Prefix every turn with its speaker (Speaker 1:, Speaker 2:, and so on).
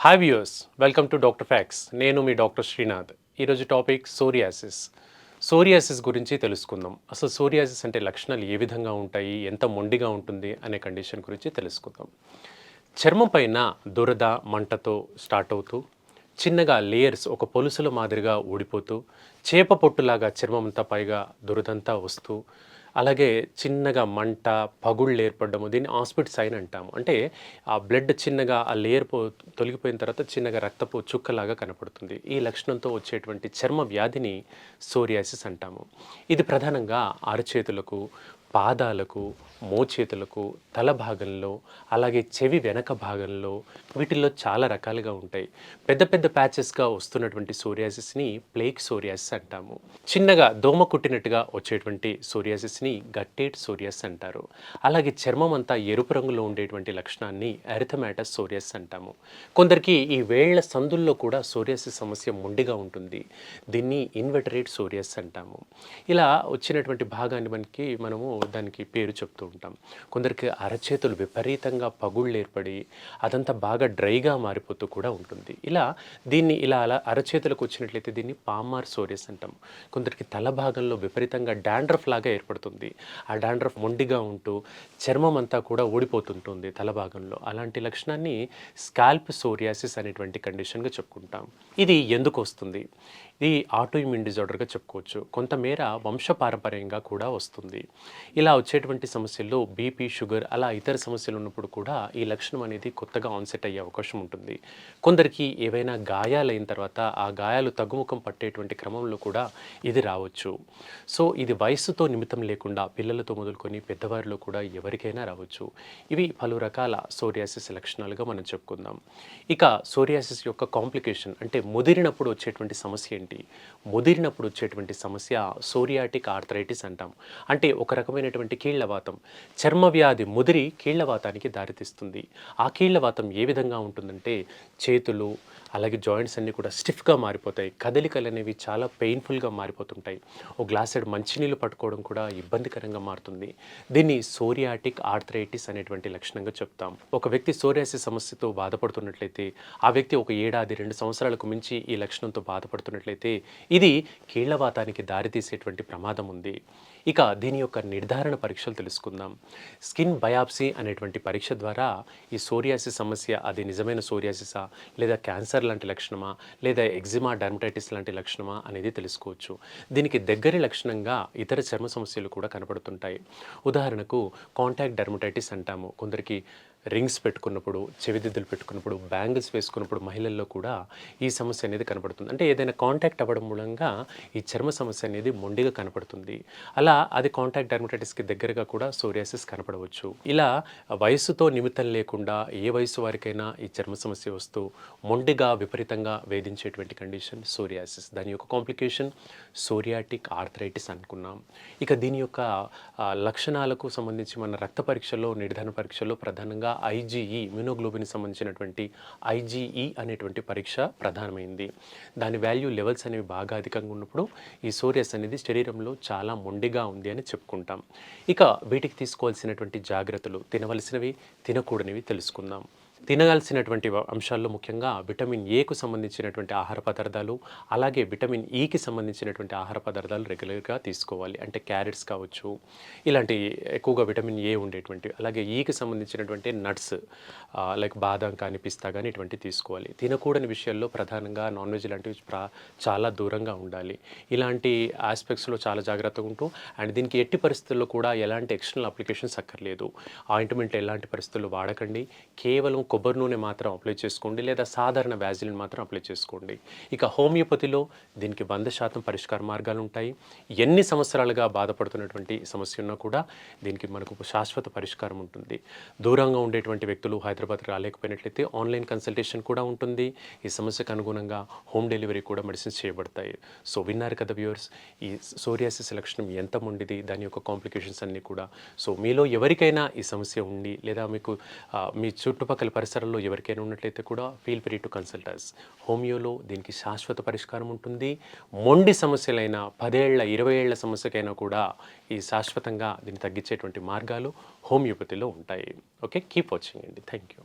Speaker 1: Hi viewers welcome to doctor facts నేను మీ doctor Srinath ఈరోజు టాపిక్ సోరియాసిస్ సోరియాసిస్ గురించి తెలుసుకుందాం. అసలు సోరియాసిస్ అంటే లక్షణాలు ఏ విధంగా ఉంటాయి? ఎంత మొండిగా ఉంటుంది? అనే కండిషన్ గురించి తెలుసుకుందాం. చర్మం పైన దురద మంటతో స్టార్ట్ అవుతూ చిన్నగా లేయర్స్ ఒక పొలుసుల మాదిరిగా ఊడిపోతూ చేప పొట్టులాగా చర్మం అంతా పైగా దురదంతా వస్తూ అలాగే చిన్నగా మంట పగుళ్ళు ఏర్పడము దీన్ని హాస్పిటల్ సైన్ అంటాము. అంటే ఆ బ్లడ్ చిన్నగా ఆ లేయర్ పో తొలగిపోయిన తర్వాత చిన్నగా రక్తపు చుక్కలాగా కనపడుతుంది. ఈ లక్షణంతో వచ్చేటువంటి చర్మ వ్యాధిని సోరియాసిస్ అంటాము. ఇది ప్రధానంగా అరచేతులకు పాదాలకు మోచేతులకు తల భాగంలో అలాగే చెవి వెనక భాగంలో వీటిల్లో చాలా రకాలుగా ఉంటాయి. పెద్ద పెద్ద ప్యాచెస్గా వస్తున్నటువంటి సోరియాసిస్ని ప్లేక్ సోరియాసిస్ అంటాము. చిన్నగా దోమ కుట్టినట్టుగా వచ్చేటువంటి సోరియాసిస్ని గట్టేట్ సోరియాస్ అంటారు. అలాగే చర్మం అంతా ఎరుపు రంగులో ఉండేటువంటి లక్షణాన్ని ఎరిథమాటస్ సోరియాస్ అంటాము. కొందరికి ఈ వేళ్ళ సందుల్లో కూడా సోరియాసిస్ సమస్య ముండిగా ఉంటుంది. దీన్ని ఇన్వెటరేట్ సోరియాస్ అంటాము. ఇలా వచ్చినటువంటి భాగాన్ని మనకి మనము దానికి పేరు చెప్తూ ఉంటాం. కొందరికి అరచేతులు విపరీతంగా పగుళ్ళు ఏర్పడి అదంతా బాగా డ్రైగా మారిపోతూ కూడా ఉంటుంది. ఇలా దీన్ని ఇలా అలా అరచేతులకు వచ్చినట్లయితే దీన్ని పామార్ సోరియస్ అంటాం. కొందరికి తల భాగంలో విపరీతంగా డాండ్రఫ్ లాగా ఏర్పడుతుంది. ఆ డాండ్రఫ్ మొండిగా ఉంటూ చర్మం అంతా కూడా ఊడిపోతుంటుంది తల భాగంలో. అలాంటి లక్షణాన్ని స్కాల్ప్ సోరియాసిస్ అనేటువంటి కండిషన్గా చెప్పుకుంటాం. ఇది ఎందుకు వస్తుంది? ఇది ఆటోఇమ్యూన్ డిజార్డర్గా చెప్పుకోవచ్చు. కొంతమేర వంశపారంపర్యంగా కూడా వస్తుంది. ఇలా వచ్చేటువంటి సమస్యల్లో బీపీ షుగర్ అలా ఇతర సమస్యలు ఉన్నప్పుడు కూడా ఈ లక్షణం అనేది కొత్తగా ఆన్సెట్ అయ్యే అవకాశం ఉంటుంది. కొందరికి ఏవైనా గాయాలైన తర్వాత ఆ గాయాలు తగ్గుముఖం పట్టేటువంటి క్రమంలో కూడా ఇది రావచ్చు. సో ఇది వయసుతో నిమిత్తం లేకుండా పిల్లలతో మొదలుకొని పెద్దవారిలో కూడా ఎవరికైనా రావచ్చు. ఇవి పలు రకాల సోరియాసిస్ లక్షణాలుగా మనం చెప్పుకుందాం. ఇక సోరియాసిస్ యొక్క కాంప్లికేషన్ అంటే ముదిరినప్పుడు వచ్చేటువంటి సమస్య ఏంటి? ముదిరినప్పుడు వచ్చేటువంటి సమస్య సోరియాటిక్ ఆర్థరైటిస్ అంటాం. అంటే ఒక రకమైనటువంటి కీళ్ళవాతం. చర్మ వ్యాధి ముదిరి కీళ్ళవాతానికి దారితీస్తుంది. ఆ కీళ్ళవాతం ఏ విధంగా ఉంటుందంటే చేతులు అలాగే జాయింట్స్ అన్నీ కూడా స్టిఫ్గా మారిపోతాయి. కదలికలు అనేవి చాలా పెయిన్ఫుల్గా మారిపోతుంటాయి. ఒక గ్లాసెడ్ మంచినీళ్ళు పట్టుకోవడం కూడా ఇబ్బందికరంగా మారుతుంది. దీన్ని సోరియాటిక్ ఆర్థరైటిస్ అనేటువంటి లక్షణంగా చెప్తాం. ఒక వ్యక్తి సోరియాసిస్ సమస్యతో బాధపడుతున్నట్లయితే ఆ వ్యక్తి ఒక ఏడాది రెండు సంవత్సరాలకు మించి ఈ లక్షణంతో బాధపడుతున్నట్లయితే ఇది కీళ్ళవాతానికి దారితీసేటువంటి ప్రమాదం ఉంది. ఇక దీని యొక్క నిర్ధారణ పరీక్షలు తెలుసుకుందాం. స్కిన్ బయాప్సీ అనేటువంటి పరీక్ష ద్వారా ఈ సోరియాసిస్ సమస్య అది నిజమైన సోరియాసిసా? లేదా క్యాన్సర్ లాంటి లక్షణమా? లేదా ఎగ్జిమా డర్మటైటిస్ లాంటి లక్షణమా? అనేది తెలుసుకోవచ్చు. దీనికి దగ్గరి లక్షణంగా ఇతర చర్మ సమస్యలు కూడా కనపడుతుంటాయి. ఉదాహరణకు కాంటాక్ట్ డర్మటైటిస్ అంటాము. కొందరికి రింగ్స్ పెట్టుకున్నప్పుడు చెవిదిద్దులు పెట్టుకున్నప్పుడు బ్యాంగిల్స్ వేసుకున్నప్పుడు మహిళల్లో కూడా ఈ సమస్య అనేది కనపడుతుంది. అంటే ఏదైనా కాంటాక్ట్ అవ్వడం మూలంగా ఈ చర్మ సమస్య అనేది మొండిగా కనపడుతుంది. అలా అది కాంటాక్ట్ డర్మటైటిస్కి దగ్గరగా కూడా సోరియాసిస్ కనపడవచ్చు. ఇలా వయసుతో నిమిత్తం లేకుండా ఏ వయసు వారికైనా ఈ చర్మ సమస్య వస్తూ మొండిగా విపరీతంగా వేధించేటువంటి కండిషన్ సోరియాసిస్ దాని యొక్క కాంప్లికేషన్ సోరియాటిక్ ఆర్థరైటిస్ అనుకున్నాం. ఇక దీని యొక్క లక్షణాలకు సంబంధించి మన రక్త పరీక్షలో నిర్ధారణ పరీక్షలో ప్రధానంగా ఐజీఈ ఇమ్యూనోగ్లోబిన్ సంబంధించినటువంటి ఐజీఈ అనేటువంటి పరీక్ష ప్రధానమైంది. దాని వాల్యూ లెవెల్స్ అనేవి బాగా అధికంగా ఉన్నప్పుడు ఈ సోరియస్ అనేది శరీరంలో చాలా మొండిగా ఉంది అని చెప్పుకుంటాం. ఇక వీటికి తీసుకోవాల్సినటువంటి జాగ్రత్తలు తినవలసినవి తినకూడనివి తెలుసుకుందాం. తినగాల్సినటువంటి అంశాల్లో ముఖ్యంగా విటమిన్ ఏకు సంబంధించినటువంటి ఆహార పదార్థాలు అలాగే విటమిన్ e ఈకి సంబంధించినటువంటి ఆహార పదార్థాలు రెగ్యులర్గా తీసుకోవాలి. అంటే క్యారెట్స్ కావచ్చు ఇలాంటి ఎక్కువగా విటమిన్ ఏ ఉండేటువంటి అలాగే e ఈకి సంబంధించినటువంటి నట్స్ లైక్ బాదం కానీ పిస్తా కానీ ఇటువంటివి తీసుకోవాలి. తినకూడని విషయాల్లో ప్రధానంగా నాన్ వెజ్ లాంటివి చాలా దూరంగా ఉండాలి. ఇలాంటి ఆస్పెక్ట్స్లో చాలా జాగ్రత్తగా ఉంటూ అండ్ దీనికి ఎట్టి పరిస్థితుల్లో కూడా ఎలాంటి ఎక్స్టర్నల్ అప్లికేషన్స్ అక్కర్లేదు. ఆయింట్మెంట్ ఎలాంటి పరిస్థితుల్లో వాడకండి. కేవలం కొబ్బరి నూనె మాత్రం అప్లై చేసుకోండి లేదా సాధారణ వ్యాజిలిన్ మాత్రం అప్లై చేసుకోండి. ఇక హోమియోపతిలో దీనికి వంద శాతం పరిష్కార మార్గాలు ఉంటాయి. ఎన్ని సంవత్సరాలుగా బాధపడుతున్నటువంటి సమస్య ఉన్నా కూడా దీనికి మనకు శాశ్వత పరిష్కారం ఉంటుంది. దూరంగా ఉండేటువంటి వ్యక్తులు హైదరాబాద్ రాలేకపోయినట్లయితే ఆన్లైన్ కన్సల్టేషన్ కూడా ఉంటుంది. ఈ సమస్యకు అనుగుణంగా హోమ్ డెలివరీ కూడా మెడిసిన్స్ చేయబడతాయి. సో విన్నారు కదా వ్యూవర్స్ ఈ సోరియాసిస్ లక్షణం ఎంత ఉండిది దాని యొక్క కాంప్లికేషన్స్ అన్నీ కూడా. సో మీలో ఎవరికైనా ఈ సమస్య ఉండి లేదా మీకు మీ చుట్టుపక్కల పరిసరాల్లో ఎవరికైనా ఉన్నట్లయితే కూడా feel free to consult us హోమియోలో దీనికి శాశ్వత పరిష్కారం ఉంటుంది. మొండి సమస్యలైన పదేళ్ళ ఇరవై ఏళ్ళ సమస్యకైనా కూడా ఈ శాశ్వతంగా దీన్ని తగ్గించేటువంటి మార్గాలు హోమియోపతిలో ఉంటాయి. ఓకే కీప్ వాచింగ్ అండి. Thank you